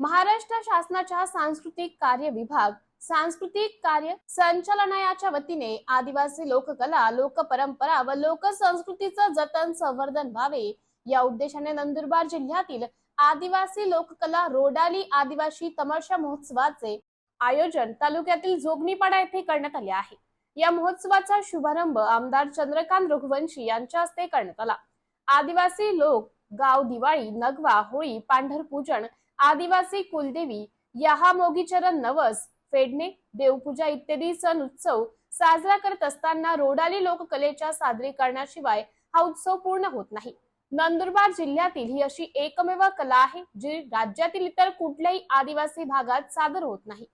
महाराष्ट्र शासनाच्या सांस्कृतिक कार्य विभाग सांस्कृतिक कार्य संचालनालयाच्या वतीने आदिवासी लोककला लोकपरंपरा व लोकसंस्कृतीचं जतन संवर्धन व्हावे. या उद्देशाने नंदुरबार जिल्ह्यातील आदिवासी लोककला रोडाली आदिवासी तमाशा महोत्सवाचे आयोजन तालुक्यातील जोगणीपाडा येथे करण्यात आले आहे. या महोत्सवाचा शुभारंभ आमदार चंद्रकांत रघुवंशी यांच्या हस्ते करण्यात आला. आदिवासी लोक गाव दिवाळी नगवा होळी पांढरपूजन आदिवासी कुलदेवी यहामोगीचरण नवस फेडणे देवपूजा इत्यादी सण उत्सव साजरा करत असताना रोडाली लोककलेच्या सादरीकरणाशिवाय हा उत्सव पूर्ण होत नाही. नंदुरबार जिल्ह्यातील ही अशी एकमेव कला आहे जी राज्यातील इतर कुठल्याही आदिवासी भागात सादर होत नाही.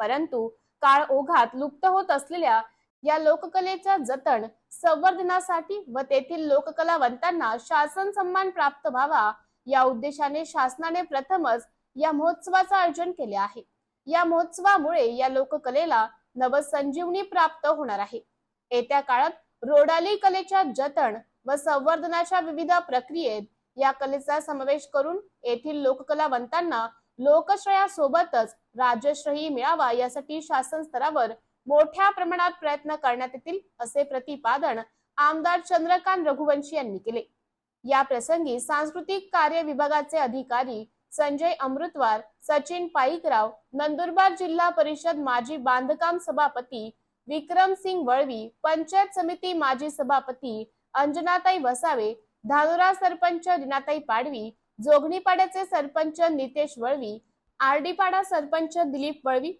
परंतु काळ ओघात लुप्त होत असलेल्या या लोककलेच्या जतन संवर्धनासाठी व तेथील लोककलावंतांना शासन सन्मान प्राप्त व्हावा या उद्देशाने शासनाने प्रथमच या महोत्सवाचं आयोजन केले आहे. या महोत्सवामुळे या लोककलेला नवसंजीवनी प्राप्त होणार आहे. येत्या काळात रोडाली कलेच्या जतन व संवर्धनाच्या विविध प्रक्रियेत या कलेचा समावेश करून येथील लोककलावंतांना लोकश्रयासोबतच राजश्रयी मिळावा यासाठी शासन स्तरावर मोठ्या प्रमाणात प्रयत्न करण्यात येतील असे प्रतिपादन आमदार चंद्रकांत रघुवंशी यांनी केले. या प्रसंगी सांस्कृतिक कार्य विभागाचे अधिकारी संजय अमृतवार सचिन पाईकराव नंदुरबार जिल्हा परिषद माजी बांधकाम सभापती विक्रम सिंग वळवी पंचायत समिती माजी सभापती अंजनाताई वसावे धानोरा सरपंच रीनाताई पाडवी जोगणीपाड्याचे सरपंच नितेश वळवी आरडीपाडा सरपंच दिलीप वळवी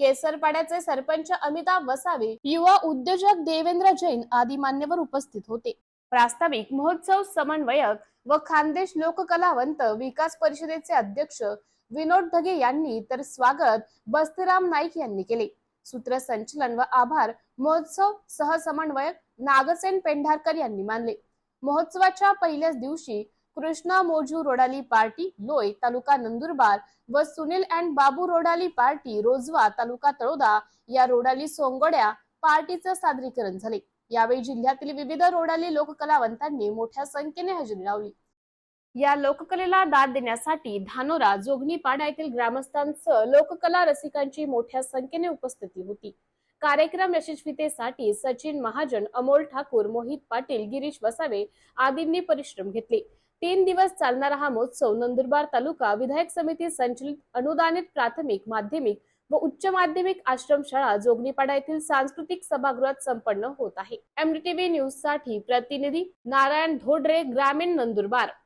केसरपाड्याचे सरपंच अमिताभ वसावे युवा उद्योजक देवेंद्र जैन आदी मान्यवर उपस्थित होते. प्रास्ताविक महोत्सव समन्वयक व खानदेश लोककलावंत विकास परिषदेचे अध्यक्ष विनोद ढगे यांनी तर स्वागत बस्तीराम नाईक यांनी केले. सूत्रसंचलन व आभार महोत्सव सहसमन्वयक नागसेन पेंढारकर यांनी मानले. महोत्सवाच्या पहिल्याच दिवशी कृष्णा मोजू रोडाली पार्टी लोय तालुका नंदुरबार व सुनील अँड बाबू रोडाली पार्टी रोजवा तालुका तळोदा या रोडाली सोंगड्या पार्टीचं सादरीकरण झाले. यावेळी जिल्ह्यातील विविध रोडाली लोककलावंतांनी मोठ्या संख्येने हजेरी लावली. या लोककलेला दाद देण्यासाठी धानोरा जोगणीपाडा येथील ग्रामस्थांसह लोककला रसिकांची मोठ्या संख्येने उपस्थिती होती. कार्यक्रम यशस्वीतेसाठी सचिन महाजन अमोल ठाकूर मोहित पाटील गिरीश वसावे आदींनी परिश्रम घेतले. तीन दिवस चालणारा हा महोत्सव नंदुरबार तालुका विधायक समिती संचलित अनुदानित प्राथमिक माध्यमिक व उच्च माध्यमिक आश्रमशाळा जोगणीपाडा येथील सांस्कृतिक सभागृहात संपन्न होत आहे. एमडीटीव्ही न्यूजसाठी प्रतिनिधी नारायण धोडरे ग्रामीण नंदुरबार.